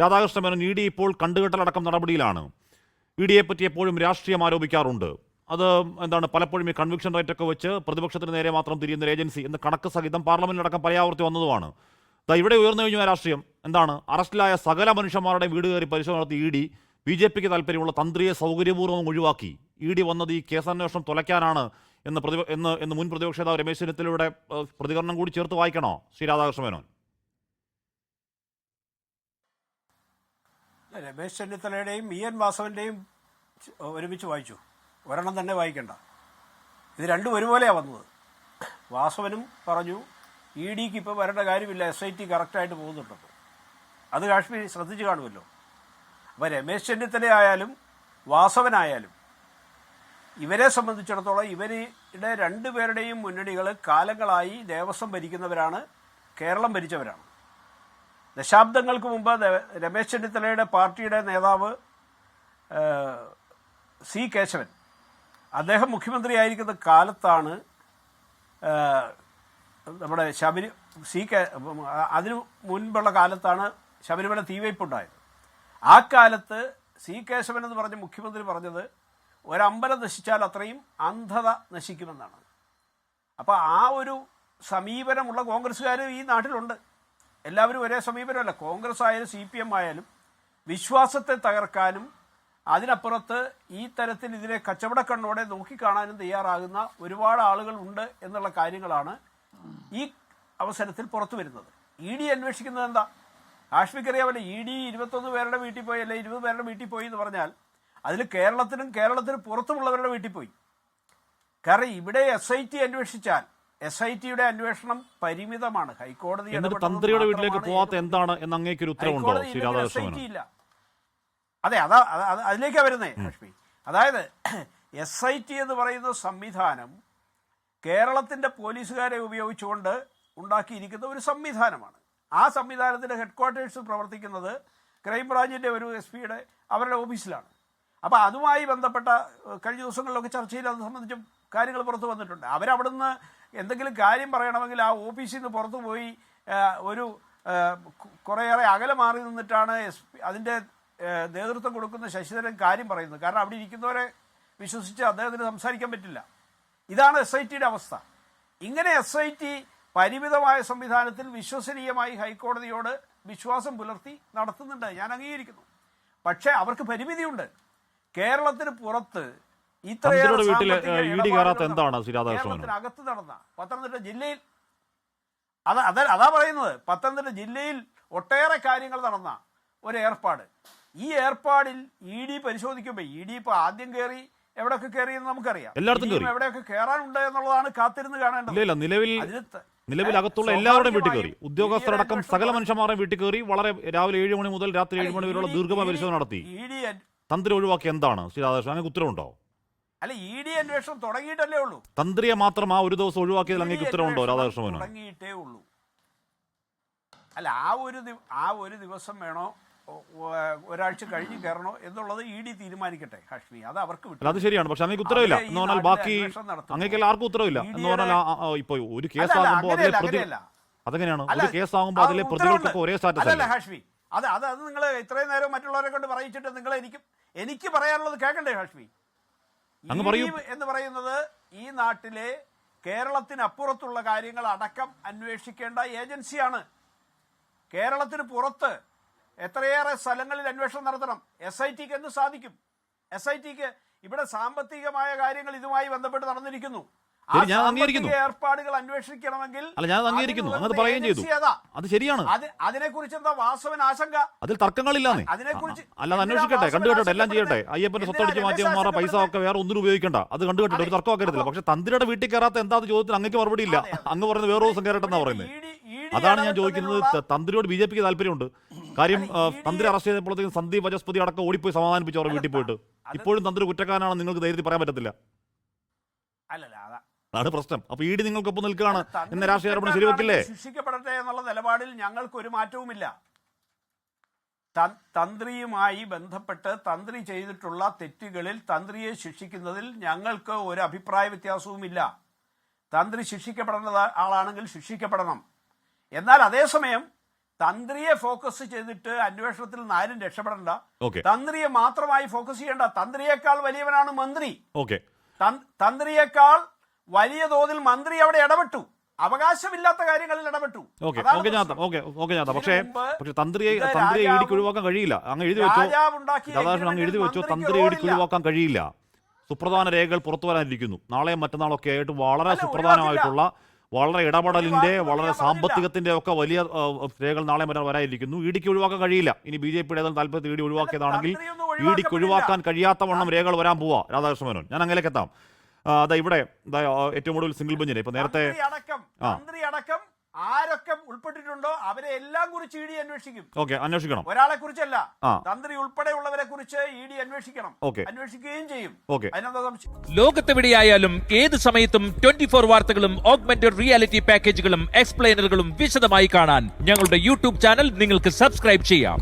Radhakrishna Menon E D ഇപ്പോൾ കണ്ടുകെട്ടലടക്കം നടപടിയിലാണ്. E ഡിയെ പറ്റി എപ്പോഴും രാഷ്ട്രീയം ആരോപിക്കാറുണ്ട്. അത് എന്താണ് പലപ്പോഴും ഈ കൺവിക്ഷൻ റേറ്റ് ഒക്കെ വെച്ച് പ്രതിപക്ഷത്തിന് നേരെ മാത്രം തിരിയുന്ന ഒരു ഏജൻസി എന്ന കണക്ക് സഹിതം പാർലമെന്റിലടക്കം പര്യാവർത്തി വന്നതുമാണ്. ഇവിടെ ഉയർന്നു കഴിഞ്ഞു രാഷ്ട്രീയം. എന്താണ്? അറസ്റ്റിലായ സകല മനുഷ്യന്മാരുടെ വീട് കയറി പരിശോധന നടത്തി ഇ ഡി ബി ജെ പിക്ക് താല്പര്യമുള്ള തന്ത്രിയെ സൗകര്യപൂർവം ഒഴിവാക്കി. ഇ ഡി വന്നത് ഈ കേസന്വേഷണം തുലയ്ക്കാനാണ് എന്ന് പ്രതി എന്ന് എന്ന് മുൻ പ്രതിപക്ഷ നേതാവ് രമേശ് ചെന്നിത്തലയുടെ പ്രതികരണം കൂടി ചേർത്ത് വായിക്കണോ ശ്രീ രാധാകൃഷ്ണ മേനോൻ? രമേശ് ചെന്നിത്തലയുടെയും ഇ എൻ വാസവന്റെയും ഒരുമിച്ച് വായിച്ചു. ഒരെണ്ണം തന്നെ വായിക്കണ്ട. ഇത് രണ്ടും ഒരുപോലെയാണ് വന്നത്. വാസവനും പറഞ്ഞു ഇ ഡിക്ക് ഇപ്പോൾ വരേണ്ട കാര്യമില്ല എസ് ഐ ടി കറക്റ്റായിട്ട് പോകുന്നുണ്ടപ്പോൾ അത് കാശ്മീർ ശ്രദ്ധിച്ചു കാണുമല്ലോ. അപ്പോൾ രമേശ് ചെന്നിത്തല ആയാലും വാസവനായാലും ഇവരെ സംബന്ധിച്ചിടത്തോളം ഇവരുടെ രണ്ടുപേരുടെയും മുന്നണികൾ കാലങ്ങളായി ദേവസ്വം ഭരിക്കുന്നവരാണ് കേരളം ഭരിച്ചവരാണ്. ദശാബ്ദങ്ങൾക്ക് മുമ്പ് രമേശ് ചെന്നിത്തലയുടെ പാർട്ടിയുടെ നേതാവ് സി കേശവൻ. അദ്ദേഹം മുഖ്യമന്ത്രിയായിരിക്കുന്ന കാലത്താണ് നമ്മുടെ ശബരി സി കെ അതിനു മുൻപുള്ള കാലത്താണ് ശബരിമല തീവയ്പുണ്ടായത് ആ കാലത്ത് സി കേശവൻ എന്ന് പറഞ്ഞ മുഖ്യമന്ത്രി പറഞ്ഞത് ഒരമ്പലം നശിച്ചാൽ അത്രയും അന്ധത നശിക്കുമെന്നാണ്. അപ്പോൾ ആ ഒരു സമീപനമുള്ള കോൺഗ്രസ്സുകാർ ഈ നാട്ടിലുണ്ട്. എല്ലാവരും ഒരേ സമീപനമല്ല. കോൺഗ്രസ് ആയാലും സി പി എം ആയാലും വിശ്വാസത്തെ തകർക്കാനും അതിനപ്പുറത്ത് ഈ തരത്തിൽ ഇതിനെ കച്ചവടക്കണ്ണോടെ നോക്കിക്കാണാനും തയ്യാറാകുന്ന ഒരുപാട് ആളുകൾ ഉണ്ട് എന്നുള്ള കാര്യങ്ങളാണ് ഈ അവസരത്തിൽ പുറത്തു വരുന്നത്. ഇ ഡി അന്വേഷിക്കുന്നത് എന്താ? കാശ്മീർക്ക് അറിയാമല്ലോ ഇ ഡി ഇരുപത്തൊന്ന് പേരുടെ വീട്ടിൽ പോയി അല്ലെ ഇരുപത് പേരുടെ വീട്ടിൽ പോയി എന്ന് പറഞ്ഞാൽ അതിൽ കേരളത്തിനും കേരളത്തിന് പുറത്തുമുള്ളവരുടെ വീട്ടിൽ പോയി. കാരണം ഇവിടെ എസ് ഐ ടി അന്വേഷിച്ചാൽ എസ് ഐ ടിയുടെ അന്വേഷണം പരിമിതമാണ്. ഹൈക്കോടതി എന്നിട്ട് തന്ത്രിയുടെ വീട്ടിലേക്ക് പോവാത്ത എന്താണ് എന്ന് അങ്ങേക്ക് ഒരു ഉത്തരവുണ്ടോ ശ്രീ അതെ അതാ അത് അത് അതിലേക്കാ വരുന്നേ ലക്ഷ്മി. അതായത് എസ് ഐ ടി എന്ന് പറയുന്ന സംവിധാനം കേരളത്തിന്റെ പോലീസുകാരെ ഉപയോഗിച്ചുകൊണ്ട് ഉണ്ടാക്കിയിരിക്കുന്ന ഒരു സംവിധാനമാണ്. ആ സംവിധാനത്തിന്റെ ഹെഡ്ക്വാർട്ടേഴ്സ് പ്രവർത്തിക്കുന്നത് ക്രൈംബ്രാഞ്ചിന്റെ ഒരു എസ് പിയുടെ അവരുടെ ഓഫീസിലാണ്. അപ്പോൾ അതുമായി ബന്ധപ്പെട്ട കഴിഞ്ഞ ദിവസങ്ങളിലൊക്കെ ചർച്ചയിൽ അത് സംബന്ധിച്ചും കാര്യങ്ങൾ പുറത്തു വന്നിട്ടുണ്ട്. അവരവിടുന്ന് എന്തെങ്കിലും കാര്യം പറയണമെങ്കിൽ ആ ഓഫീസിൽ നിന്ന് പുറത്തു പോയി ഒരു കുറേയേറെ അകലെ മാറി നിന്നിട്ടാണ് എസ് അതിന്റെ നേതൃത്വം കൊടുക്കുന്ന ശശിധരൻ കാര്യം പറയുന്നത്. കാരണം അവിടെ ഇരിക്കുന്നവരെ വിശ്വസിച്ച് അദ്ദേഹത്തിന് സംസാരിക്കാൻ പറ്റില്ല. ഇതാണ് എസ് ഐ ടിയുടെ അവസ്ഥ. ഇങ്ങനെ എസ് ഐ ടി പരിമിതമായ സംവിധാനത്തിൽ വിശ്വസനീയമായി ഹൈക്കോടതിയോട് വിശ്വാസം പുലർത്തി നടത്തുന്നുണ്ട്. ഞാൻ അംഗീകരിക്കുന്നു. പക്ഷേ അവർക്ക് പരിമിതിയുണ്ട്. കേരളത്തിന് പുറത്ത് തന്ത്രിയുടെ വീട്ടിൽ, ഇ ഡി കയറാത്ത എന്താണ് ശ്രീ രാധാകൃഷ്ണൻ മേനോൻ? കേരളത്തിനകത്ത് നടന്ന പത്തനംതിട്ട ജില്ലയിൽ അത് അത അതാ പറയുന്നത് പത്തനംതിട്ട ജില്ലയിൽ ഒട്ടേറെ കാര്യങ്ങൾ നടന്ന ഒരു ഏർപ്പാട്. ഈ ഏർപ്പാടിൽ ഇ ഡി പരിശോധിക്കുമ്പോൾ ഇ ഡി ഇപ്പൊ ആദ്യം കയറി എവിടെയൊക്കെ കയറിയെന്ന് നമുക്കറിയാം. എല്ലായിടത്തും. എവിടെയൊക്കെ കയറാനുണ്ട് എന്നുള്ളതാണ് കാത്തിരുന്ന് കാണേണ്ടത്. നിലവിൽ നിലവിൽ അകത്തുള്ള എല്ലാവരുടെയും വീട്ടിൽ കയറി ഉദ്യോഗസ്ഥരടക്കം സകല മനുഷ്യന്മാരുടെ മനുഷ്യന്മാരുടെയും വീട്ടിൽ കയറി വളരെ രാവിലെ ഏഴ് മണി മുതൽ രാത്രി ഏഴ് മണി വരെയുള്ള ദീർഘമായ പരിശോധന നടത്തി. തന്ത്രി ഒഴിവാക്കി എന്താണ് ശ്രീ രാധാകൃഷ്ണൻ? അങ്ങനെ ഉത്തരവുണ്ടോ? അല്ല ഇ ഡി അന്വേഷണം തുടങ്ങിയിട്ടല്ലേ ഉള്ളൂ. തന്ത്രിയെ മാത്രം ആ ഒരു ദിവസം ഒഴിവാക്കിയതിൽ അങ്ങേക്ക് ഇ ഡി ഉത്തരവുണ്ടോ രാധാകൃഷ്ണൻ തുടങ്ങിയിട്ടേ ഉള്ളൂ. അല്ല ആ ഒരു ആ ഒരു ദിവസം വേണോ? ഒരാഴ്ച കഴിഞ്ഞ് കയറണോ എന്നുള്ളത് ഇ ഡി തീരുമാനിക്കട്ടെ ഹാഷ്മി. അത് അവർക്ക് വിട്ടു. അത് ശരിയാണ്. പക്ഷെ അങ്ങേക്ക് ഉത്തരവില്ല എന്ന് പറഞ്ഞാൽ ബാക്കി അങ്ങനെയൊക്കെ. അങ്ങേക്ക് ആർക്കും ഉത്തരവില്ല എന്ന് പറഞ്ഞാൽ ഇപ്പൊ ഒരു കേസ് കേസാകുമ്പോൾ അതിലെ പ്രതി. അതെങ്ങനെയാണ്? ഒരു കേസ് ആകുമ്പോൾ അതിലെ പ്രതികൾക്ക് പ്രതികൾക്കൊക്കെ ഒരേ സ്റ്റാറ്റസ് അല്ല അല്ലേ? ഹാഷ്മി. അത് അത് അത് നിങ്ങൾ ഇത്രയും നേരം മറ്റുള്ളവരെ കൊണ്ട് പറയിച്ചിട്ട് നിങ്ങൾ എനിക്ക് എനിക്ക് പറയാനുള്ളത് കേൾക്കണ്ടേ ഹാഷ്മി? അങ്ങ് പറയും. എന്ന് പറയുന്നത് ഈ നാട്ടിലെ കേരളത്തിനപ്പുറത്തുള്ള കാര്യങ്ങൾ അടക്കം അന്വേഷിക്കേണ്ട ഏജൻസിയാണ്. കേരളത്തിന് പുറത്ത് എത്രയേറെ സ്ഥലങ്ങളിൽ അന്വേഷണം നടത്തണം. എസ് ഐ ടിക്ക് എന്ന് സാധിക്കും? എസ് ഐ ടിക്ക് ഇവിടെ സാമ്പത്തികമായ കാര്യങ്ങൾ ഇതുമായി ബന്ധപ്പെട്ട് നടന്നിരിക്കുന്നു. ഞാൻ അംഗീകരിക്കുന്നു. സാമ്പത്തിക ഏർപ്പാടുകൾ അന്വേഷിക്കണമെങ്കിൽ അല്ല ഞാൻ അംഗീകരിക്കുന്നു. അങ്ങനെ പറയുകയും ചെയ്തു. അത് ശരിയാണ്. അത് അതിനെക്കുറിച്ച് എന്താ വാസവൻ ആശങ്ക? അതിൽ തർക്കങ്ങളില്ലാന്നേ. അതിനെക്കുറിച്ച് അല്ല അന്വേഷിക്കട്ടെ കണ്ടുകെട്ടെ എല്ലാം ചെയ്യട്ടെ. അയ്യപ്പന്റെ സ്വത്ത് സ്വത്തടിച്ച് രമേശ് മാറ്റിയവന്മാരുടെ പൈസ ഒക്കെ വേറെ ഒന്നിനും ഉപയോഗിക്കണ്ട. അത് കണ്ടുകെട്ടെ ഒരു തർക്കമൊക്കെ തർക്കമാക്കരുതില്ല പക്ഷെ തന്ത്രിയുടെ വീട്ടിൽ കയറാത്ത എന്താ ചോദ്യത്തിന് അങ്ങേക്ക് മറുപടി ഇല്ല. അങ്ങ് പറയുന്നത് വേറെ ദിവസം കയറട്ടെന്നാ പറയുന്നത് അതാണ് ഞാൻ ചോദിക്കുന്നത്. തന്ത്രിയോട് ബി ജെ പിക്ക് താല്പര്യമുണ്ട്. കാര്യം തന്ത്രി അറസ്റ്റ് ചെയ്തപ്പോഴത്തേക്കും സന്ദീപ് വജസ്പതി അടക്കം ഓടിപ്പോയി സമാധാനിപ്പിച്ചു അവരുടെ വീട്ടിൽ പോയിട്ട്. ഇപ്പോഴും തന്ത്രി കുറ്റക്കാരനാണ് നിങ്ങൾക്ക് ധൈര്യത്തിൽ പറയാൻ പറ്റത്തില്ല. അല്ലല്ല അതാ അതാണ് പ്രശ്നം. അപ്പൊ ഡി നിങ്ങൾക്കൊപ്പം നിൽക്കുകയാണ്. എന്ന രാഷ്ട്രീയ ആരോപണം ശരിവെക്കില്ലേ? ശിക്ഷിക്കപ്പെടട്ടെ എന്നുള്ള നിലപാടിൽ ഞങ്ങൾക്ക് ഒരു മാറ്റവുമില്ല തന്ത്രിയുമായി ബന്ധപ്പെട്ട് തന്ത്രി ചെയ്തിട്ടുള്ള തെറ്റുകളിൽ തന്ത്രിയെ ശിക്ഷിക്കുന്നതിൽ ഞങ്ങൾക്ക് ഒരു അഭിപ്രായ വ്യത്യാസവുമില്ല. തന്ത്രി ശിക്ഷിക്കപ്പെടേണ്ട ആളാണെങ്കിൽ ശിക്ഷിക്കപ്പെടണം. എന്നാൽ അതേസമയം തന്ത്രിയെ ഫോക്കസ് ചെയ്തിട്ട് അന്വേഷണത്തിൽ നിന്ന് ആരും രക്ഷപ്പെടണ്ട തന്ത്രിയെ മാത്രമായി ഫോക്കസ് ചെയ്യേണ്ട തന്ത്രിയേക്കാൾ വലിയവനാണ് മന്ത്രി. ഓക്കെ. തന്ത്രിയേക്കാൾ വലിയ തോതിൽ മന്ത്രി അവിടെ ഇടപെട്ടു. അവകാശമില്ലാത്ത കാര്യങ്ങളിൽ ഇടപെട്ടു. ഇതിനു പക്ഷേ തന്ത്രിയെ തന്ത്രിയെ ഇടിക്ക് ഒഴിവാക്കാൻ കഴിയില്ല. അങ്ങ് എഴുതി വെച്ചോ രാധാകൃഷ്ണൻ അങ്ങ് എഴുതി വെച്ചോ തന്ത്രിയെ ഇടിക്ക്. ഒഴിവാക്കാൻ കഴിയില്ല. സുപ്രധാന രേഖകൾ പുറത്തു വരാനിരിക്കുന്നു. നാളെയും മറ്റന്നാളൊക്കെ ആയിട്ട് വളരെ സുപ്രധാനമായിട്ടുള്ള വളരെ ഇടപെടലിന്റെ വളരെ സാമ്പത്തികത്തിന്റെ ഒക്കെ വലിയ രേഖകൾ നാളെ മറ്റന്നാൾ വരാനിരിക്കുന്നു. ഇടിക്ക് ഒഴിവാക്കാൻ കഴിയില്ല. ഇനി ബി ജെ പിയുടെ ഏതെങ്കിലും താല്പര്യത്തിൽ ഇടി ഒഴിവാക്കിയതാണെങ്കിൽ ഇടിക്ക്. ഒഴിവാക്കാൻ കഴിയാത്ത വണ്ണം രേഖകൾ വരാൻ പോവാ രാധാകൃഷ്ണ മേനോൻ. ഞാൻ അങ്ങനെയൊക്കെ എത്താം. അതാ ഇവിടെ ഏറ്റവും കൂടുതൽ സിംഗിൾ ബെഞ്ചിന് ഇപ്പൊ നേരത്തെ മന്ത്രി അടക്കം തന്ത്രി അടക്കം ആരൊക്കെ ഉൾപ്പെട്ടിട്ടുണ്ടോ അവരെ എല്ലാം കുറിച്ച് ഇ ഡി അന്വേഷിക്കും. ഓക്കെ അന്വേഷിക്കണം. ഒരാളെ കുറിച്ചല്ല. തന്ത്രി ഉൾപ്പെടെയുള്ളവരെ കുറിച്ച് ഇ ഡി അന്വേഷിക്കണം. ഓക്കെ. അന്വേഷിക്കുകയും ചെയ്യും. ഓക്കെ. ലോകത്തെവിടെയായാലും ഏത് സമയത്തും ട്വന്റി ഫോർ വാർത്തകളും ഓഗ്മെന്റഡ് റിയാലിറ്റി പാക്കേജുകളും എക്സ്പ്ലെയിനറുകളും വിശദമായി കാണാൻ ഞങ്ങളുടെ യൂട്യൂബ് ചാനൽ നിങ്ങൾക്ക് സബ്സ്ക്രൈബ് ചെയ്യാം.